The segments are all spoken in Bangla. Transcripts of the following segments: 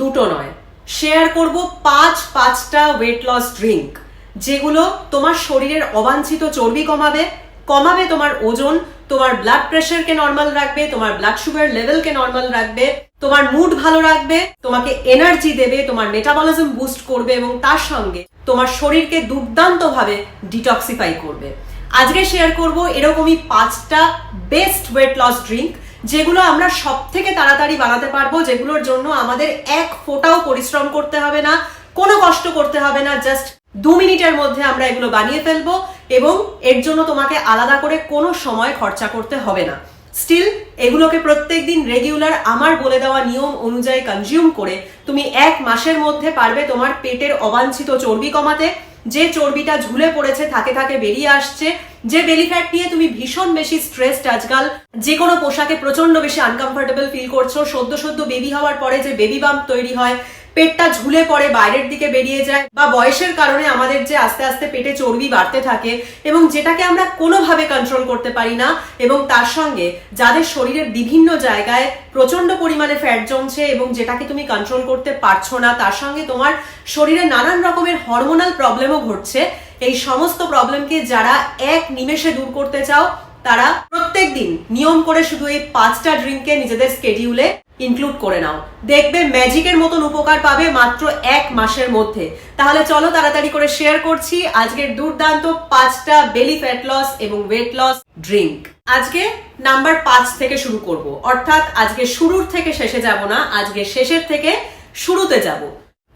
দুটো নয়। শেয়ার করব পাঁচ পাঁচটা ওয়েট লস ড্রিঙ্ক যেগুলো তোমার শরীরের অবাঞ্ছিত চর্বি কমাবে কমাবে তোমার ওজন, তোমার ব্লাড প্রেশারকে নর্মাল রাখবে, তোমার ব্লাড সুগার লেভেলকে নর্মাল রাখবে, তোমার মুড ভালো রাখবে, তোমাকে এনার্জি দেবে, তোমার মেটাবলিজম বুস্ট করবে এবং তার সঙ্গে তোমার শরীরকে দুর্দান্তভাবে ডিটক্সিফাই করবে। আজকে শেয়ার করব এরকমই পাঁচটা বেস্ট ওয়েট লস ড্রিঙ্ক যেগুলো আমরা সব থেকে তাড়াতাড়ি বানাতে পারব, যেগুলোর জন্য আমাদের এক ফোঁটাও পরিশ্রম করতে হবে না, কোনো কষ্ট করতে হবে না জাস্ট দু মিনিটের মধ্যে আমরা এগুলো বানিয়ে ফেলব এবং এর জন্য তোমাকে আলাদা করে কোনো সময় খরচা করতে হবে না। স্টিল এগুলোকে প্রত্যেকদিন রেগুলার আমার বলে দেওয়া নিয়ম অনুযায়ী কনজিউম করে তুমি এক মাসের মধ্যে পারবে তোমার পেটের অবাঞ্ছিত চর্বি কমাতে। যে চর্বিটা ঝুলে পড়েছে, থাকে থাকে বেরিয়ে আসছে। যে বেলি ফ্যাট নিয়ে তুমি ভীষণ বেশি স্ট্রেসড আজকাল, যে কোনো পোশাকে প্রচণ্ড বেশি আনকমফর্টেবল ফিল করছ। সদ্য সদ্য বেবি হওয়ার পরে যে বেবি বাম্প তৈরি হয় পেটটা ঝুলে পড়ে, বাইরের দিকে বেরিয়ে যায় বা বয়সের কারণে আমাদের যে আস্তে আস্তে পেটে চর্বি বাড়তে থাকে এবং যেটাকে আমরা কোনোভাবে কন্ট্রোল করতে পারি না এবং তার সঙ্গে যাদের শরীরের বিভিন্ন জায়গায় প্রচণ্ড পরিমাণে ফ্যাট জমছে এবং যেটাকে তুমি কন্ট্রোল করতে পারছ না, তার সঙ্গে তোমার শরীরে নানান রকমের হরমোনাল প্রবলেমও ঘটছে। এই সমস্ত প্রবলেমকে যারা এক নিমেষে দূর করতে চাও, তারা প্রত্যেক দিন নিয়ম করে শুধু এই পাঁচটা ড্রিঙ্ককে নিজেদের স্কেডিউলে ইনক্লুড করে নাও। দেখবে ম্যাজিকের মতন উপকার পাবে মাত্র এক মাসের মধ্যে। তাহলে চলো তাড়াতাড়ি করে শেয়ার করছি আজকের দুর্দান্ত পাঁচটা বেলি ফ্যাট লস এবং ওয়েট লস ড্রিঙ্ক আজকে নাম্বার পাঁচ থেকে শুরু করব। অর্থাৎ আজকে শুরুর থেকে শেষে যাব না, আজকে শেষের থেকে শুরুতে যাব।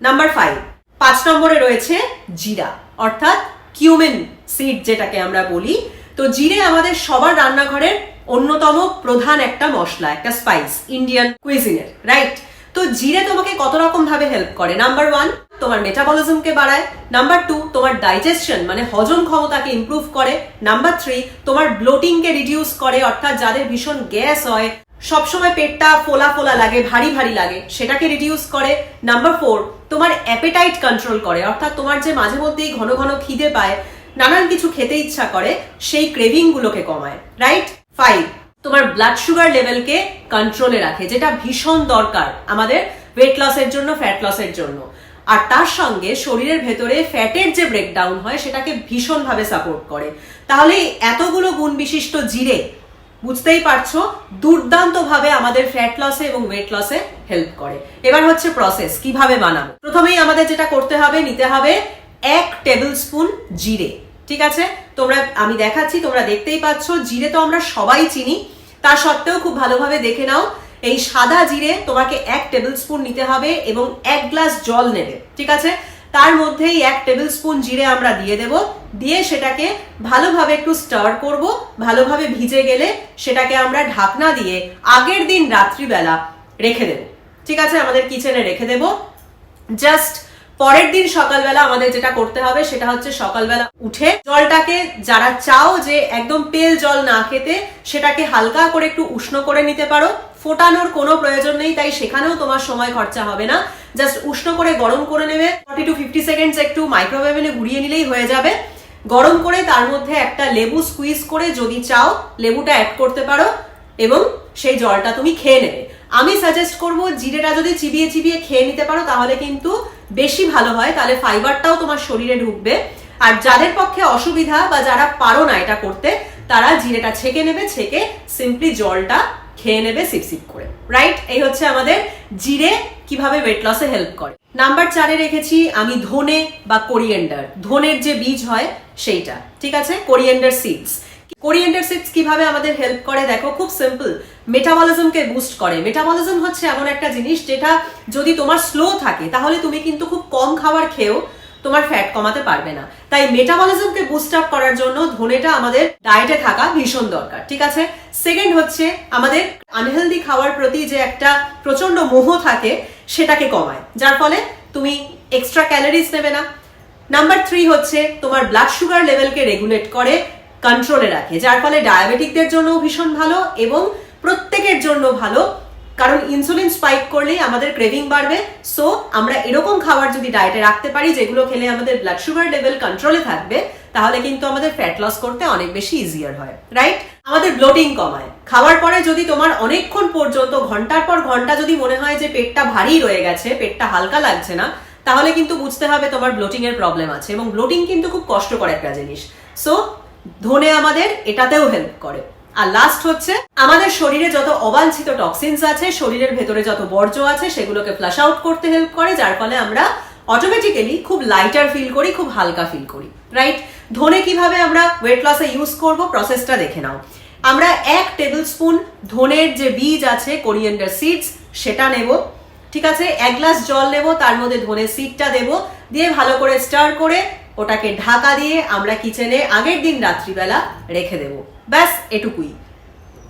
নাম্বার ফাইভ পাঁচ নম্বরে রয়েছে জিরা, অর্থাৎ কিউমেন সিড যেটাকে আমরা বলি। তো জিরে আমাদের সবার রান্নাঘরের অন্যতম প্রধান একটা মশলা, একটা স্পাইস ইন্ডিয়ান কুইজিনের রাইট তো জিরে তোমাকে কত রকম ভাবে হেল্প করে? নাম্বার ওয়ান তোমার মেটাবলিজমকে বাড়ায়। নাম্বার টু তোমার ডাইজেশন মানে হজম ক্ষমতাকে ইমপ্রুভ করে। নাম্বার থ্রি তোমার ব্লোটিংকে রিডিউস করে, অর্থাৎ যাদের ভীষণ গ্যাস হয়, সবসময় পেটটা ফোলা ফোলা লাগে, ভারী ভারী লাগে, সেটাকে রিডিউস করে। নাম্বার ফোর তোমার অ্যাপেটাইট কন্ট্রোল করে, অর্থাৎ তোমার যে মাঝে মধ্যেই ঘন ঘন খিদে পায়, নানান কিছু খেতে ইচ্ছা করে, সেই ক্রেভিং গুলোকে কমায় রাইট ফাইভ তোমার ব্লাড সুগার লেভেলকে কন্ট্রোলে রাখে, যেটা ভীষণ দরকার আমাদের ওয়েট লসের জন্য ফ্যাট লসের জন্য। আর তার সঙ্গে শরীরের ভেতরে ফ্যাটের যে ব্রেকডাউন হয়, সেটাকে ভীষণভাবে সাপোর্ট করে। তাহলে এতগুলো গুণ বিশিষ্ট জিরে, বুঝতেই পারছ, দুর্দান্তভাবে আমাদের ফ্যাট লসে এবং ওয়েট লসে হেল্প করে। এবার হচ্ছে প্রসেস কীভাবে বানাবো? প্রথমেই আমাদের যেটা করতে হবে, নিতে হবে এক টেবিল স্পুন জিরে, ঠিক আছে? তোমরা, আমি দেখাচ্ছি, তোমরা দেখতেই পাচ্ছ, জিরে তো আমরা সবাই চিনি। তা সত্ত্বেও খুব ভালোভাবে দেখে নাও, এই সাদা জিরে তোমাকে এক টেবিল স্পুন নিতে হবে এবং এক গ্লাস জল নেবে, ঠিক আছে? তার মধ্যেই এক টেবিল স্পুন জিরে আমরা দিয়ে দেব। দিয়ে সেটাকে ভালোভাবে একটু স্টার করব, ভালোভাবে ভিজে গেলে সেটাকে আমরা ঢাকনা দিয়ে আগের দিন রাত্রিবেলা রেখে দেব, ঠিক আছে? আমাদের কিচেনে রেখে দেব। জাস্ট পরের দিন সকালবেলা আমাদের যেটা করতে হবে সেটা হচ্ছে সকালবেলা উঠে জলটাকে যারা চাও যে একদম তেল জল না খেতে সেটাকে হালকা করে একটু উষ্ণ করে নিতে পারো। ফোটানোর কোনো প্রয়োজন নেই, তাই সেখানেও তোমার সময় খরচা হবে না। জাস্ট উষ্ণ করে গরম করে নেবে। ফর্টি টু ফিফটি সেকেন্ডস একটু মাইক্রোওয়েভে ঘুরিয়ে নিলেই হয়ে যাবে। গরম করে তার মধ্যে একটা লেবু স্কুইজ করে যদি চাও, লেবুটা অ্যাড করতে পারো এবং সেই জলটা তুমি খেয়ে নেবে। আমি সাজেস্ট করব জিরেটা যদি চিবিয়ে চিবিয়ে খেয়ে নিতে পারো, তাহলে কিন্তু বেশি ভালো হয়, তাহলে ফাইবারটাও তোমার শরীরে ঢুকবে। আর যাদের পক্ষে অসুবিধা বা যারা পারো না এটা করতে, তারা জিরেটা ছেঁকে নেবে, ছেঁকে সিম্পলি জলটা খেয়ে নেবে সিপ সিপ করে। রাইট এই হচ্ছে আমাদের জিরে কীভাবে ওয়েট লসে হেল্প করে। নাম্বার চারে রেখেছি আমি ধনে বা কোরিয়েন্ডার ধনের যে বীজ হয়, সেইটা। ঠিক আছে? কোরিয়েন্ডার সিডস কোরিয়েন্ডার সিডস কীভাবে আমাদের হেল্প করে? দেখো, খুব সিম্পল মেটাবলিজমকে বুস্ট করে। মেটাবলিজম হচ্ছে এমন একটা জিনিস যেটা যদি তোমার স্লো থাকে, তাহলে তুমি কিন্তু খুব কম খাবার খেয়েও তোমার ফ্যাট কমাতে পারবে না। তাই মেটাবলিজমকে বুস্ট আপ করার জন্য ধনেটা আমাদের ডায়েটে থাকা ভীষণ দরকার, ঠিক আছে? সেকেন্ড হচ্ছে আমাদের আনহেলদি খাওয়ার প্রতি যে একটা প্রচণ্ড মোহ থাকে, সেটাকে কমায়। যার ফলে তুমি এক্সট্রা ক্যালোরিজ নেবে না। নাম্বার থ্রি হচ্ছে তোমার ব্লাড সুগার লেভেলকে রেগুলেট করে। কন্ট্রোলে রাখে, যার ফলে ডায়াবেটিকদের জন্য ভীষণ ভালো এবং প্রত্যেকের জন্য ভালো। কারণ ইনসুলিন স্পাইক করলেই আমাদের ক্রেভিং বাড়বে সো আমরা এরকম খাবার যদি ডায়েটে রাখতে পারি, যেগুলো খেলে আমাদের ব্লাড সুগার লেভেল কন্ট্রোলে থাকবে, তাহলে কিন্তু আমাদের ফ্যাট লস করতে অনেক বেশি ইজিয়ার হয় রাইট আমাদের ব্লোটিং কমায়। খাওয়ার পরে যদি তোমার অনেকক্ষণ পর্যন্ত, ঘণ্টার পর ঘণ্টা যদি মনে হয় যে পেটটা ভারী রয়ে গেছে, পেটটা হালকা লাগছে না, তাহলে কিন্তু বুঝতে হবে তোমার ব্লোটিং এর প্রবলেম আছে এবং ব্লোটিং কিন্তু খুব কষ্টকর একটা জিনিস। সো ধনে আমাদের এটাতেও হেল্প করে। আর লাস্ট হচ্ছে, আমাদের শরীরে যত অবাঞ্ছিত টক্সিনস আছে, শরীরের ভেতরে যত বর্জ্য আছে, সেগুলোকে ফ্লাশ আউট করতে হেল্প করে, যার ফলে আমরা অটোমেটিক্যালি খুব লাইটার ফিল করি, খুব হালকা ফিল করি রাইট ধনে কীভাবে আমরা ওয়েট লসে ইউজ করব প্রসেসটা দেখে নাও। আমরা এক টেবিল স্পুন ধনের যে বীজ আছে কোরিয়েন্ডার সিডস সেটা নেব, ঠিক আছে? এক গ্লাস জল নেব, তার মধ্যে ধনে সিডটা দেব, দিয়ে ভালো করে স্টার করে ওটাকে ঢাকা দিয়ে আমরা কিচেনে আগের দিন রাত্রিবেলা রেখে দেব। ব্যাস, এটুকুই।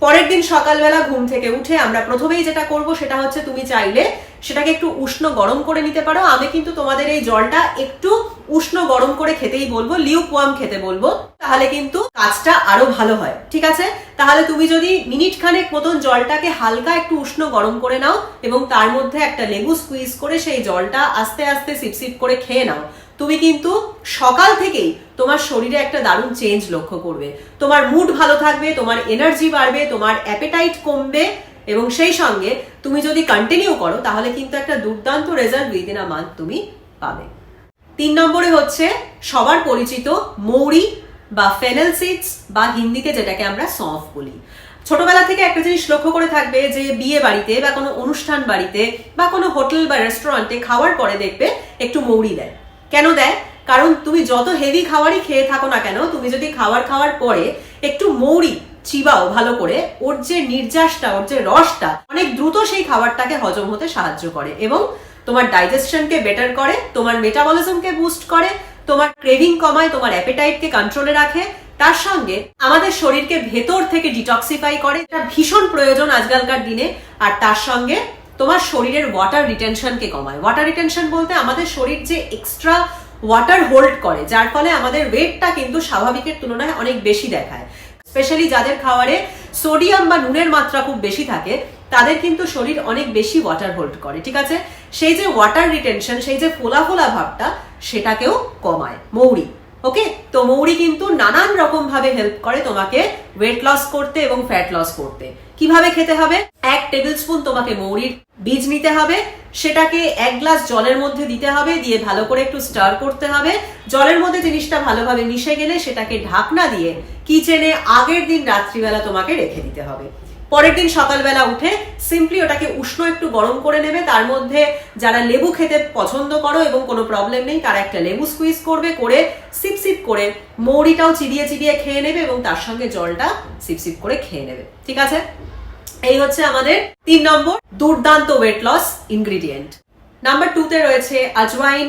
পরের দিন সকালবেলা ঘুম থেকে উঠে আমরা প্রথমেই যেটা করব সেটা হচ্ছে তুমি চাইলে সেটাকে একটু উষ্ণ গরম করে নিতে পারো। আমি কিন্তু তোমাদের এই জলটা একটু উষ্ণ গরম করে খেতেই বলব লিউক ওয়ার্ম খেতে বলব। তাহলে কিন্তু কাজটা আরও ভালো হয়, ঠিক আছে? তাহলে তুমি যদি মিনিট খানেক মতন জলটাকে হালকা একটু উষ্ণ গরম করে নাও এবং তার মধ্যে একটা লেবু স্কুইজ করে সেই জলটা আস্তে আস্তে সিপসিপ করে খেয়ে নাও। তুমি কিন্তু সকাল থেকেই তোমার শরীরে একটা দারুণ চেঞ্জ লক্ষ্য করবে। তোমার মুড ভালো থাকবে, তোমার এনার্জি বাড়বে, তোমার অ্যাপেটাইট কমবে এবং সেই সঙ্গে তুমি যদি কন্টিনিউ করো, তাহলে কিন্তু একটা দুর্দান্ত রেজাল্ট উইদিন আ মান্থ তুমি পাবে। তিন নম্বরে হচ্ছে সবার পরিচিত মৌরি বা ফেনেল সিডস বা হিন্দিতে যেটাকে আমরা সফ বলি। ছোটবেলা থেকে একটা জিনিস লক্ষ্য করে থাকবে যে বিয়ে বাড়িতে বা কোনো অনুষ্ঠান বাড়িতে বা কোনো হোটেল বা রেস্টুরেন্টে খাওয়ার পরে দেখবে একটু মৌরি দেয়। কেন দেয়? কারণ তুমি যত হেভি খাবারই খেয়ে থাকো না কেন, তুমি যদি খাবার খাওয়ার পরে একটু মৌরি চিবাও ভালো করে, ওর যে নির্যাসটা, ওর যে রসটা, অনেক দ্রুত সেই খাবারটাকে হজম হতে সাহায্য করে এবং তোমার ডাইজেশনকে বেটার করে, তোমার মেটাবলিজমকে বুস্ট করে, তোমার ক্রেভিং কমায়, তোমার অ্যাপেটাইটকে কন্ট্রোলে রাখে। তার সঙ্গে আমাদের শরীরকে ভেতর থেকে ডিটক্সিফাই করে। এটা ভীষণ প্রয়োজন আজকালকার দিনে। আর তার সঙ্গে তোমার শরীরের ওয়াটার রিটেনশনকে কমায়। ওয়াটার রিটেনশন বলতে আমাদের শরীর যে এক্সট্রা ওয়াটার হোল্ড করে, যার ফলে আমাদের ওয়েটটা কিন্তু স্বাভাবিকের তুলনায় অনেক বেশি দেখায়। স্পেশালি যাদের খাবারে সোডিয়াম বা নুনের মাত্রা খুব বেশি থাকে, তাদের কিন্তু শরীর অনেক বেশি ওয়াটার হোল্ড করে, ঠিক আছে? সেই যে ওয়াটার রিটেনশন সেই যে ফোলা ফোলা ভাবটা, সেটাকেও কমায়। মৌরি। ওকে তো মৌরি কিন্তু নানান রকম ভাবে হেল্প করে তোমাকে ওয়েট লস করতে এবং ফ্যাট লস করতে। কীভাবে খেতে হবে? এক টেবিল স্পুন তোমাকে মৌরির বীজ নিতে হবে। সেটাকে এক গ্লাস জলের মধ্যে দিতে হবে, দিয়ে ভালো করে একটু স্টার করতে হবে। জলের মধ্যে জিনিসটা ভালোভাবে মিশে গেলে সেটাকে ঢাকনা দিয়ে কিচেনে আগের দিন রাত্রিবেলা তোমাকে রেখে দিতে হবে। পরের দিন সকালবেলা উঠে সিম্পলি ওটাকে উষ্ণ একটু গরম করে নেবে। তার মধ্যে যারা লেবু খেতে পছন্দ করো এবং কোনো প্রবলেম নেই, তারা একটা লেবু স্কুইজ করবে, করে সিপ সিপ করে মৌরিটাও চিবিয়ে চিবিয়ে খেয়ে নেবে এবং তার সঙ্গে জলটা সিপ সিপ করে খেয়ে নেবে। ঠিক আছে? এই হচ্ছে আমাদের তিন নম্বর দুর্দান্ত ওয়েট লস ইনগ্রিডিয়েন্ট নাম্বার টুতে রয়েছে আজওয়াইন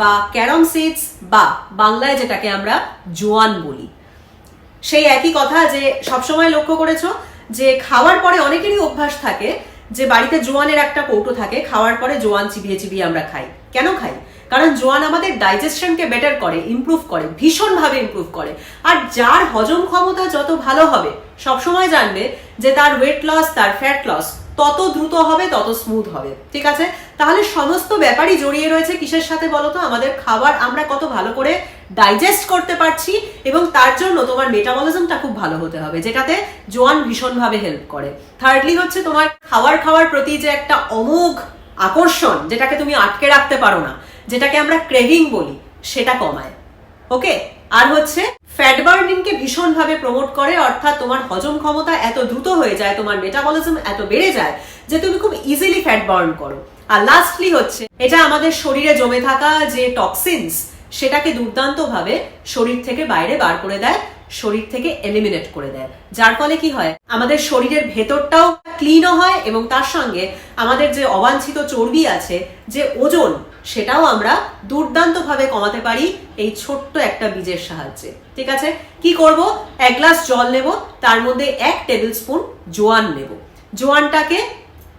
বা ক্যারম সিডস বা বাংলায় যেটাকে আমরা জোয়ান বলি। সেই একই কথা যে সবসময় লক্ষ্য করেছ যে খাওয়ার পরে অনেকেরই অভ্যাস থাকে যে বাড়িতে জোয়ানের একটা কৌটো থাকে, খাওয়ার পরে জোয়ান চিবিয়ে চিবিয়ে আমরা খাই। কেন খাই? কারণ জোয়ান আমাদের ডাইজেশনকে বেটার করে ইমপ্রুভ করে, ভীষণভাবে ইমপ্রুভ করে। আর যার হজম ক্ষমতা যত ভালো হবে, সবসময় জানবে যে তার ওয়েট লস তার ফ্যাট লস তত দ্রুত হবে, তত স্মুথ হবে। ঠিক আছে? তাহলে সমস্ত ব্যাপারই জড়িয়ে রয়েছে কিসের সাথে বলতো? আমাদের খাবার আমরা কত ভালো করে ডাইজেস্ট করতে পারছি এবং তার জন্য তোমার মেটাবলিজমটা খুব ভালো হতে হবে, যেটাতে জোয়ান ভীষণভাবে হেল্প করে। থার্ডলি হচ্ছে তোমার খাবার খাওয়ার প্রতি যে একটা অমোঘ আকর্ষণ, যেটাকে তুমি আটকে রাখতে পারো না, যেটাকে আমরা ক্রেভিং বলি, সেটা কমায়। ওকে আর হচ্ছে ফ্যাট বার্নিংকে ভীষণভাবে প্রমোট করে, অর্থাৎ তোমার হজম ক্ষমতা এত দ্রুত হয়ে যায়, তোমার মেটাবলিজম এত বেড়ে যায়, যে তুমি খুব ইজিলি ফ্যাট বার্ন করো। আর লাস্টলি হচ্ছে, এটা আমাদের শরীরে জমে থাকা যে টক্সিনস সেটাকে দুর্দান্তভাবে শরীর থেকে বাইরে বার করে দেয়, শরীর থেকে এলিমিনেট করে দেয়। যার ফলে কি হয়, আমাদের শরীরের ভেতরটাও ক্লিনও হয় এবং তার সঙ্গে আমাদের যে অবাঞ্ছিত চর্বি আছে, যে ওজন সেটাও আমরা দুর্দান্তভাবে কমাতে পারি এই ছোট্ট একটা বীজের সাহায্যে। ঠিক আছে? কি করব? এক গ্লাস জল নেব, তার মধ্যে এক টেবিল স্পুন জোয়ান নেব। জোয়ানটাকে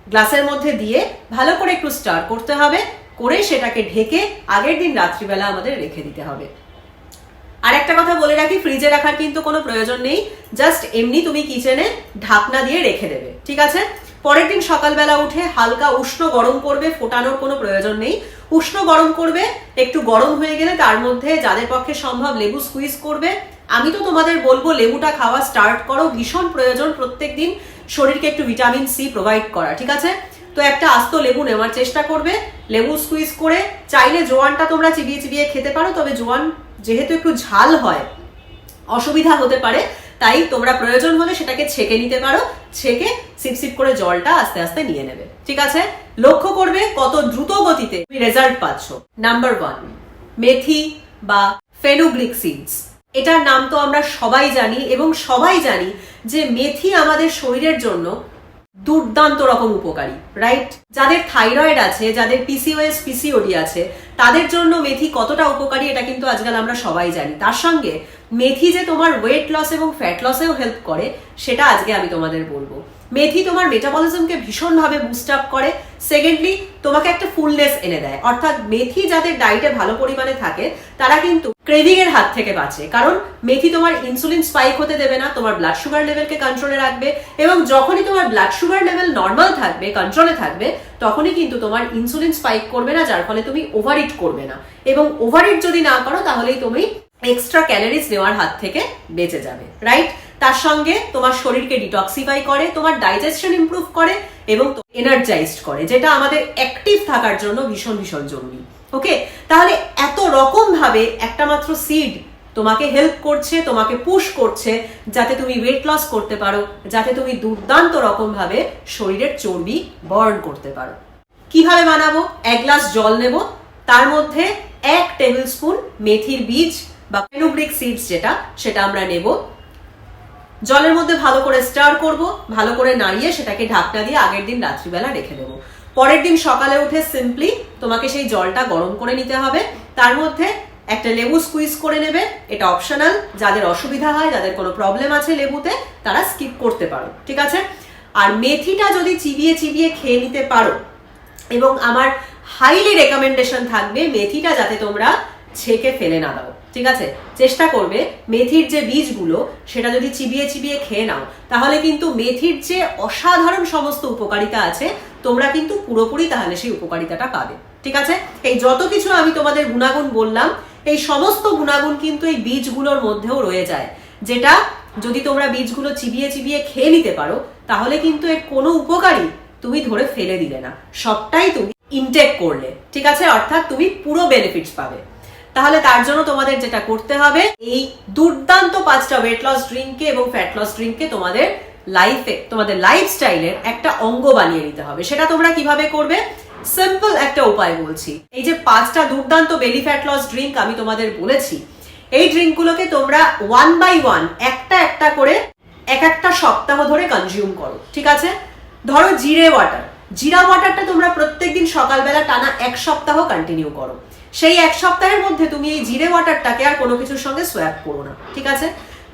গ্লাসের মধ্যে দিয়ে ভালো করে একটু স্টার করতে হবে, করে সেটাকে ঢেকে আগের দিন রাত্রিবেলা আমাদের রেখে দিতে হবে। আর একটা কথা বলে রাখি, ফ্রিজে রাখার কিন্তু কোনো প্রয়োজন নেই, জাস্ট এমনি তুমি কিচেনে ঢাকনা দিয়ে রেখে দেবে। ঠিক আছে? পরের দিন সকালবেলা উঠে হালকা উষ্ণ গরম করবে ফোটানোর কোনো প্রয়োজন নেই। উষ্ণ গরম করবে, একটু গরম হয়ে গেলে তার মধ্যে যাদের পক্ষে সম্ভব লেবু স্কুইজ করবে। আমি তো তোমাদের বলব, লেবুটা খাওয়া স্টার্ট করো, ভীষণ প্রয়োজন প্রত্যেক দিন শরীরকে একটু ভিটামিন সি প্রোভাইড করা, ঠিক আছে? তো একটা আস্ত লেবু নেওয়ার চেষ্টা করবে, লেবু স্কুইজ করে। চাইলে জোয়ানটা তোমরা চিবিয়ে চিবিয়ে খেতে পারো, তবে জোয়ান যেহেতু একটু ঝাল হয়, অসুবিধা হতে পারে, তাই তোমরা প্রয়োজন হলে সেটাকে ছেঁকে নিতে পারো। ছেঁকে সিপ করে জলটা আস্তে আস্তে নিয়ে নেবে। ঠিক আছে? লক্ষ্য করবে কত দ্রুত গতিতে তুমি রেজাল্ট পাচ্ছ। নাম্বার ওয়ান মেথি বা ফেনুগ্রিক সিডস এটার নাম তো আমরা সবাই জানি এবং সবাই জানি যে মেথি আমাদের শরীরের জন্য দুর্দান্ত রকম উপকারী রাইট যাদের থাইরয়েড আছে, যাদের পিসিওএস পিসিওডি আছে, তাদের জন্য মেথি কতটা উপকারী এটা কিন্তু আজকাল আমরা সবাই জানি। তার সঙ্গে, মেথি যে তোমার ওয়েট লস এবং ফ্যাট লসেও হেল্প করে, সেটা আজকে আমি তোমাদের বলব। মেথি তোমার মেটাবলিজমকে ভীষণভাবে বুস্ট আপ করে। সেকেন্ডলি তোমাকে একটা ফুলনেস এনে দেয়। অর্থাৎ মেথি যাদের ডায়েটে ভালো পরিমাণে থাকে, তারা কিন্তু ক্রেভিং এর হাত থেকে বাঁচে। কারণ মেথি তোমার ইনসুলিন স্পাইক হতে দেবে না, তোমার ব্লাড সুগার লেভেলকে কন্ট্রোলে রাখবে এবং যখনই তোমার ব্লাড সুগার লেভেল নর্মাল থাকবে কন্ট্রোলে থাকবে, তখনই কিন্তু তোমার ইনসুলিন স্পাইক করবে না, যার ফলে তুমি ওভারইট করবে না। এবং ওভারইট যদি না করো, তাহলেই তুমি এক্সট্রা ক্যালোরিজ নেওয়ার হাত থেকে বেঁচে যাবে। রাইট তার সঙ্গে তোমার শরীরকে ডিটক্সিফাই করে, তোমার ডাইজেশন ইমপ্রুভ করে এবং এনার্জাইজড করে, যেটা আমাদের অ্যাক্টিভ থাকার জন্য ভীষণ ভীষণ জরুরি। ওকে তাহলে এত রকম ভাবে একটা মাত্র সিড তোমাকে হেল্প করছে, তোমাকে পুশ করছে, যাতে তুমি ওয়েট লস করতে পারো, যাতে তুমি দুর্দান্ত রকম ভাবে শরীরের চর্বি বার্ন করতে পারো। কীভাবে বানাবো? এক গ্লাস জল নেব, তার মধ্যে এক টেবিল স্পুন মেথির বীজ বা ফেনুব্রিক সিডস যেটা, সেটা আমরা নেব। জলের মধ্যে ভালো করে স্টার করব, ভালো করে নাড়িয়ে সেটাকে ঢাকনা দিয়ে আগের দিন রাত্রিবেলা রেখে দেবো। পরের দিন সকালে উঠে সিম্পলি তোমাকে সেই জলটা গরম করে নিতে হবে। তার মধ্যে একটা লেবু স্কুইজ করে নেবে, এটা অপশনাল যাদের অসুবিধা হয়, যাদের কোনো প্রবলেম আছে লেবুতে, তারা স্কিপ করতে পারো, ঠিক আছে? আর মেথিটা যদি চিবিয়ে চিবিয়ে খেয়ে নিতে পারো, এবং আমার হাইলি রেকমেন্ডেশন থাকবে, মেথিটা যাতে তোমরা ছেঁকে ফেলে না দাও। ঠিক আছে? চেষ্টা করবে মেথির যে বীজগুলো, সেটা যদি চিবিয়ে চিবিয়ে খেয়ে নাও, তাহলে কিন্তু মেথির যে অসাধারণ সমস্ত উপকারিতা আছে, তোমরা কিন্তু পুরোপুরি তাহলে সেই উপকারিতাটা পাবে। ঠিক আছে? এই যত কিছু আমি তোমাদের গুণাগুণ বললাম, এই সমস্ত গুণাগুণ কিন্তু এই বীজগুলোর মধ্যেও রয়ে যায়। যেটা যদি তোমরা বীজগুলো চিবিয়ে চিবিয়ে খেয়ে নিতে পারো, তাহলে কিন্তু এর কোনো উপকারী তুমি ধরে ফেলে দিলে না। সবটাই তুমি ইনটেক করলে। ঠিক আছে? অর্থাৎ তুমি পুরো বেনিফিটস পাবে। তাহলে তার জন্য তোমাদের যেটা করতে হবে, এই দুর্দান্ত পাঁচটা ওয়েট লস ড্রিঙ্ককে এবং ফ্যাট লস ড্রিঙ্ককে তোমাদের লাইফে তোমাদের লাইফস্টাইলের একটা অঙ্গ বানিয়ে নিতে হবে। সেটা তোমরা কীভাবে করবে? সিম্পল একটা উপায় বলছি। এই যে পাঁচটা দুর্দান্ত বেলি ফ্যাট লস ড্রিঙ্ক আমি তোমাদের বলেছি, এই ড্রিঙ্কগুলোকে তোমরা ওয়ান বাই ওয়ান একটা একটা করে এক একটা সপ্তাহ ধরে কনজিউম করো, ঠিক আছে? ধরো জিরে ওয়াটার জিরা ওয়াটারটা তোমরা প্রত্যেকদিন সকালবেলা টানা এক সপ্তাহ কন্টিনিউ করো। সেই এক সপ্তাহের মধ্যে তুমি এই জিরে ওয়াটারটাকে আর কোনো কিছুর সঙ্গে সোয়াপ করো না, ঠিক আছে?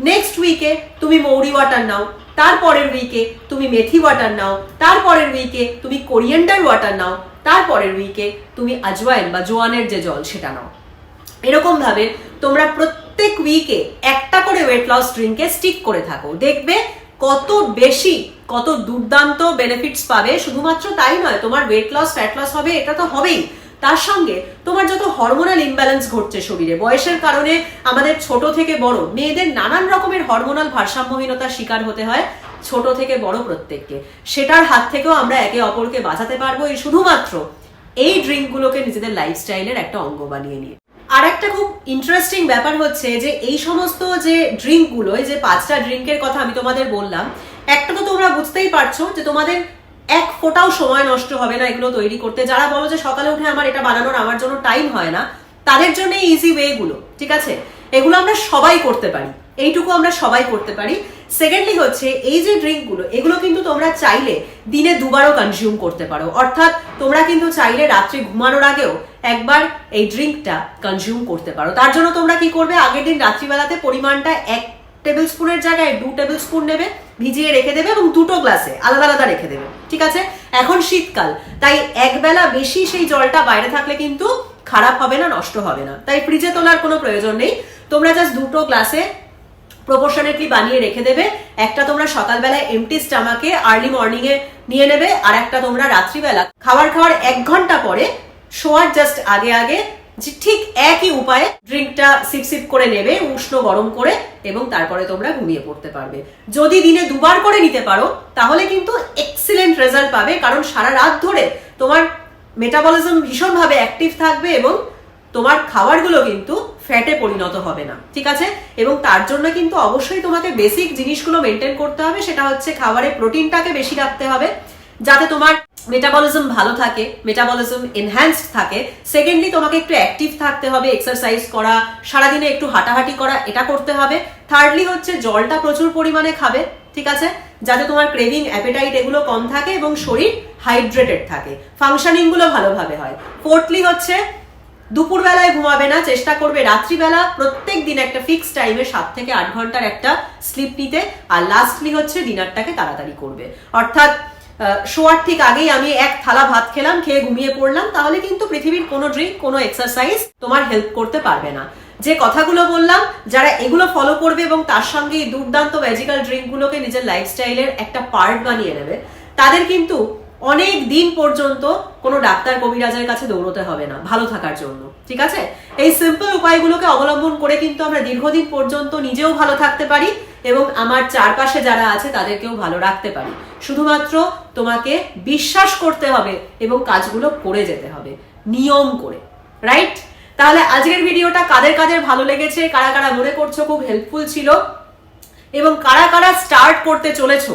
নেক্সট উইকে তুমি মৌরি ওয়াটার নাও, তারপরের উইকে তুমি মেথি ওয়াটার নাও, তারপরের উইকে তুমি কোরিয়েন্ডার ওয়াটার নাও, তারপরের উইকে তুমি আজওয়াইন বা জোয়ানের যে জল সেটা নাও। এরকম ভাবে তোমরা প্রত্যেক উইকে একটা করে ওয়েট লস ড্রিঙ্কে স্টিক করে থাকো। দেখবে কত বেশি, কত দুর্দান্ত বেনিফিটস পাবে, শুধুমাত্র তাই নয়, তোমার ওয়েট লস ফ্যাট লস হবে, এটা তো হবেই। তার সঙ্গে তোমার যত হরমোনাল ইমব্যালেন্স ঘটছে শরীরে, বয়সের কারণে আমাদের ছোট থেকে বড়, মেয়েদের নানান রকমের হরমোনাল ভারসাম্যহীনতার শিকার হতে হয় ছোট থেকে বড় প্রত্যেককে। সেটার হাত থেকেও আমরা একে অপরকে বাঁচাতে পারব এই শুধুমাত্র এই ড্রিঙ্কগুলোকে নিজেদের লাইফস্টাইলের একটা অঙ্গ বানিয়ে নিয়ে। আর একটা খুব ইন্টারেস্টিং ব্যাপার হচ্ছে যে এই সমস্ত যে ড্রিঙ্কগুলো যে পাঁচটা ড্রিঙ্কের কথা আমি তোমাদের বললাম, একটা তো তোমরা বুঝতেই পারছ যে তোমাদের এক ফোটাও সময় নষ্ট হবে না এগুলো তৈরি করতে। যারা বলো যে সকালে উঠে আমার এটা বানানোর আমার জন্য টাইম হয় না, তাদের জন্য ইজি ওয়েগুলো ঠিক আছে? এগুলো আমরা সবাই করতে পারি, এইটুকু আমরা সবাই করতে পারি। সেকেন্ডলি হচ্ছে, এই যে ড্রিঙ্কগুলো এগুলো কিন্তু তোমরা চাইলে দিনে দুবারও কনজিউম করতে পারো। অর্থাৎ তোমরা কিন্তু চাইলে রাত্রে ঘুমানোর আগেও একবার এই ড্রিঙ্কটা কনজিউম করতে পারো। তার জন্য তোমরা কি করবে? আগের দিন রাত্রিবেলাতে পরিমাণটা এক টেবিল স্পুনের জায়গায় দু টেবিল স্পুন নেবে, ভিজিয়ে রেখে দেবে এবং দুটো গ্লাসে আলাদা আলাদা রেখে দেবে। ঠিক আছে? এখন শীতকাল, তাই একবেলা বেশি সেই জলটা বাইরে থাকলে কিন্তু খারাপ হবে না, নষ্ট হবে না। তাই ফ্রিজে তোলার কোনো প্রয়োজন নেই। তোমরা জাস্ট দুটো গ্লাসে প্রপোর্শনেটলি বানিয়ে রেখে দেবে। একটা তোমরা সকালবেলায় এমটি স্টামাকে আর্লি মর্নিং এ নিয়ে নেবে, আর একটা তোমরা রাত্রিবেলা। খাবার খাওয়ার এক ঘণ্টা পরে, শোয়ার জাস্ট আগে আগে ঠিক একই উপায়ে ড্রিঙ্কটা সিপ সিপ করে নেবে, উষ্ণ গরম করে, এবং তারপরে তোমরা ঘুমিয়ে পড়তে পারবে। যদি দিনে দুবার করে নিতে পারো, তাহলে কিন্তু এক্সিলেন্ট রেজাল্ট পাবে, কারণ সারা রাত ধরে তোমার মেটাবলিজম ভীষণভাবে অ্যাক্টিভ থাকবে এবং তোমার খাবারগুলো কিন্তু ফ্যাটে পরিণত হবে না, ঠিক আছে? এবং তার জন্য কিন্তু অবশ্যই তোমাকে বেসিক জিনিসগুলো মেনটেন করতে হবে, সেটা হচ্ছে খাবারে প্রোটিনটাকে বেশি রাখতে হবে, যাতে তোমার মেটাবলিজম ভালো থাকে মেটাবলিজম এনহ্যান্সড থাকে। সেকেন্ডলি তোমাকে একটু অ্যাক্টিভ থাকতে হবে এক্সারসাইজ করা, সারাদিনে একটু হাঁটাহাঁটি করা, এটা করতে হবে। থার্ডলি হচ্ছে জলটা প্রচুর পরিমাণে খাবে, ঠিক আছে? যাতে তোমার ক্রেভিং অ্যাপেটাইট এগুলো কম থাকে এবং শরীর হাইড্রেটেড থাকে। ফাংশনিংগুলো ভালোভাবে হয়। ফোর্থলি হচ্ছে, দুপুরবেলায় ঘুমাবে না, চেষ্টা করবে রাত্রিবেলা প্রত্যেক দিন একটা ফিক্সড টাইমে সাত থেকে আট ঘণ্টার একটা স্লিপ নিতে। আর লাস্টলি হচ্ছে ডিনারটাকে তাড়াতাড়ি করবে। অর্থাৎ শোয়ার ঠিক আগেই আমি এক থালা ভাত খেলাম, খেয়ে ঘুমিয়ে পড়লাম। তাহলে কিন্তু পৃথিবীর কোনো ড্রিঙ্ক কোনো এক্সারসাইজ তোমার হেল্প করতে পারবে না। যে কথাগুলো বললাম, যারা এগুলো ফলো করবে এবং তার সঙ্গে দুর্দান্ত ম্যাজিক্যাল ড্রিঙ্কগুলোকে নিজের লাইফস্টাইলের একটা পার্ট বানিয়ে নেবে, তাদের কিন্তু অনেক দিন পর্যন্ত কোনো ডাক্তার কবিরাজের কাছে দৌড়তে হবে না। ভালো থাকার জন্য, ঠিক আছে? এই সিম্পল উপায়গুলোকে অবলম্বন করে কিন্তু আমরা দীর্ঘদিন পর্যন্ত নিজেও ভালো থাকতে পারি এবং আমার চারপাশে যারা আছে তাদেরকেও ভালো রাখতে পারি। শুধুমাত্র তোমাকে বিশ্বাস করতে হবে এবং কাজগুলো করে যেতে হবে, নিয়ম করে রাইট তাহলে আজকের ভিডিওটা কাদের কাদের ভালো লেগেছে, কারা কারা মনে করছ খুব হেল্পফুল ছিল, এবং কারা কারা স্টার্ট করতে চলেছো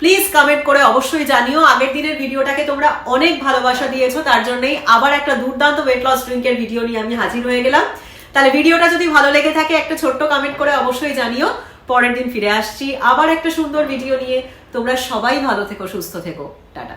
প্লিজ কমেন্ট করে অবশ্যই জানিও। আগের দিনের ভিডিওটাকে তোমরা অনেক ভালোবাসা দিয়েছ, তার জন্যই আবার একটা দুর্দান্ত ওয়েট লস ড্রিঙ্কের ভিডিও নিয়ে আমি হাজির হয়ে গেলাম। তাহলে ভিডিওটা যদি ভালো লেগে থাকে, একটা ছোট্ট কমেন্ট করে অবশ্যই জানিও। পরের দিন ফিরে আসছি। আবার একটা সুন্দর ভিডিও নিয়ে। তোমরা সবাই ভালো থেকো, সুস্থ থেকো। টাটা।